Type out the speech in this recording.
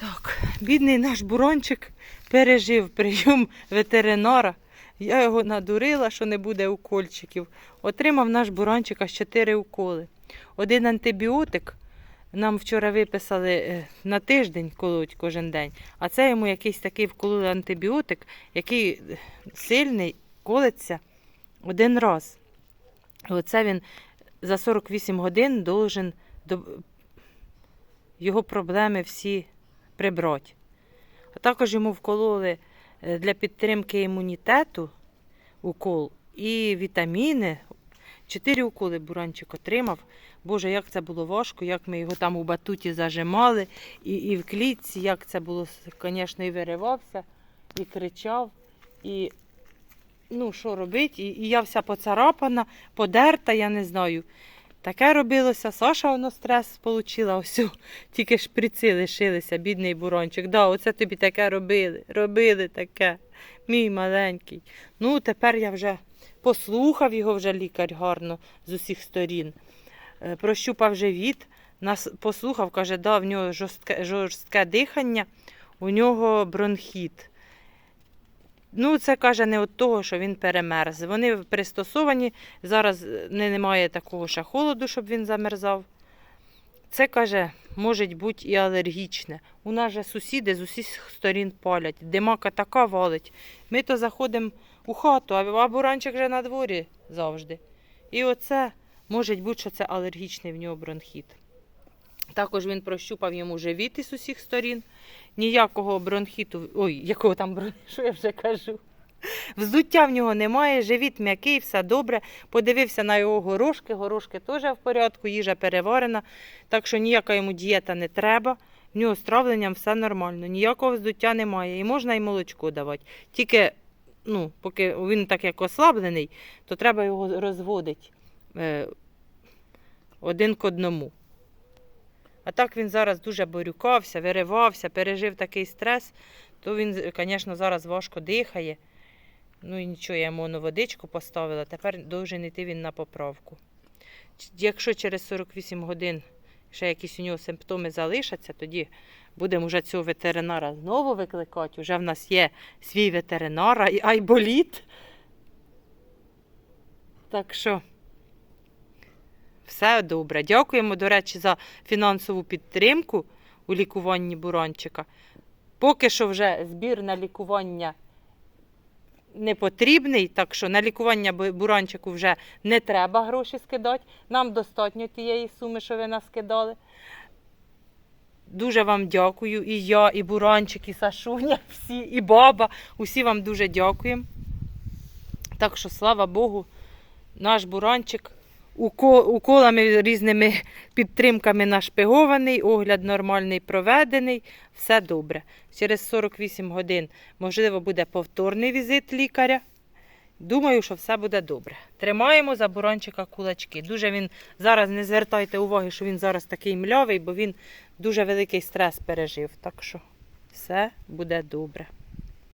Так, бідний наш бурончик пережив прийом ветеринара. Я його надурила, що не буде укольчиків. Отримав наш буранчик аж 4 уколи. Один антибіотик нам вчора виписали е, на тиждень колоть кожен день, а це йому якийсь такий вкололи антибіотик, який е, сильний, колеться один раз. І Оце він за 48 годин должен до... його проблеми всі прибрати. А також йому вкололи е, для підтримки імунітету укол і вітаміни. Чотири уколи буранчик отримав. Боже, як це було важко, як ми його там у батуті зажимали, і, і в клітці, як це було, звісно, і виривався, і кричав. І ну, що робити? І, і я вся поцарапана, подерта, я не знаю. Таке робилося. Саша воно стрес отримала, ось тільки шприци лишилися, бідний бурончик. Да, оце тобі таке робили. Робили таке. Мій маленький. Ну, тепер я вже послухав його вже лікар гарно з усіх сторін. Е, Прощупав живіт, нас послухав, каже, да, в нього жорстке, жорстке дихання, у нього бронхіт. Ну, це каже не від того, що він перемерз. Вони пристосовані. Зараз е, не, немає такого ще холоду, щоб він замерзав. Це каже, може бути і алергічне. У нас же сусіди з усіх сторін палять. Димака така валить. Ми то заходимо у хату, а буранчик вже на дворі завжди. І оце може бути, що це алергічний в нього бронхіт. Також він прощупав йому живіт із усіх сторін. Ніякого бронхіту, ой, якого там бронхіту, що я вже кажу. Вздуття в нього немає, живіт м'який, все добре. Подивився на його горошки, горошки теж в порядку, їжа переварена, так що ніяка йому дієта не треба. В нього з травленням все нормально, ніякого вздуття немає. І можна і молочко давати. Тільки, ну, поки він так як ослаблений, то треба його розводити е, один к одному. А так він зараз дуже борюкався, виривався, пережив такий стрес, то він, звісно, зараз важко дихає. Ну і нічого, я йому воно водичку поставила, тепер должен йти він на поправку. Якщо через 48 годин ще якісь у нього симптоми залишаться, тоді будемо вже цього ветеринара знову викликати. Уже в нас є свій ветеринар, ай- айболіт. Так що все добре. Дякуємо, до речі, за фінансову підтримку у лікуванні буранчика. Поки що вже збір на лікування не потрібний, так що на лікування бу- буранчику вже не треба гроші скидати. Нам достатньо тієї суми, що ви нас скидали. Дуже вам дякую. І я, і буранчик, і Сашуня, всі, і баба. Усі вам дуже дякуємо. Так що, слава Богу, наш буранчик уко- уколами різними підтримками нашпигований, огляд нормальний проведений, все добре. Через 48 годин, можливо, буде повторний візит лікаря. Думаю, що все буде добре. Тримаємо за буранчика кулачки. Дуже він зараз не звертайте уваги, що він зараз такий млявий, бо він дуже великий стрес пережив. Так що все буде добре.